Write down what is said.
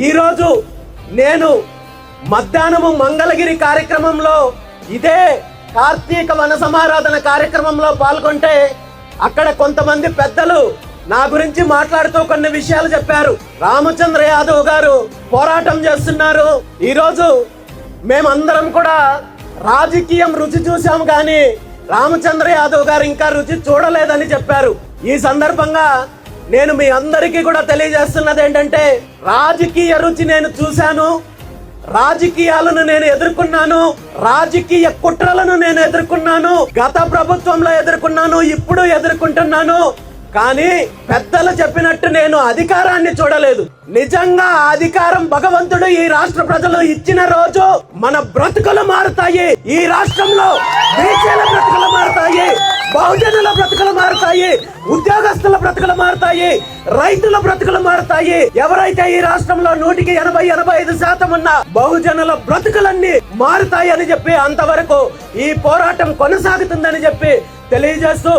ఈరోజు నేను మధ్యాహ్నము మంగళగిరి కార్యక్రమంలో ఇదే కార్తీక వన సమారాధన కార్యక్రమంలో పాల్గొంటే అక్కడ కొంతమంది పెద్దలు నా గురించి మాట్లాడుతూ కొన్ని విషయాలు చెప్పారు. రామచంద్ర యాదవ్ గారు పోరాటం చేస్తున్నారు. ఈరోజు మేమందరం కూడా రాజకీయం రుచి చూసాం కానీ రామచంద్ర యాదవ్ గారు ఇంకా రుచి చూడలేదని చెప్పారు. ఈ సందర్భంగా నేను మీ అందరికీ కూడా తెలియజేస్తున్నది ఏంటంటే రాజకీయ రుచి నేను చూశాను రాజకీయాలను నేను ఎదుర్కొన్నాను రాజకీయ కుట్రలను నేను ఎదుర్కొన్నాను గత ప్రభుత్వంలో ఎదుర్కొన్నాను ఇప్పుడు ఎదుర్కొంటున్నాను కానీ పెద్దలు చెప్పినట్టు నేను అధికారాన్ని చూడలేదు. నిజంగా ఆ అధికారం భగవంతుడు ఈ రాష్ట్ర ప్రజలు ఇచ్చిన రోజు మన బ్రతుకులు మారుతాయి. ఈ రాష్ట్రంలో బహుజనుల బ్రతుకులు మారుతాయి ఉద్యోగస్తుల బ్రతుకులు మారుతాయి రైతుల బ్రతుకులు మారుతాయి. ఎవరైతే ఈ రాష్ట్రంలో నూటికి ఎనభై ఎనభై ఐదు శాతం ఉన్న బహుజనుల బ్రతుకులన్నీ మారుతాయి అని చెప్పి అంతవరకు ఈ పోరాటం కొనసాగుతుందని చెప్పి తెలియజేస్తూ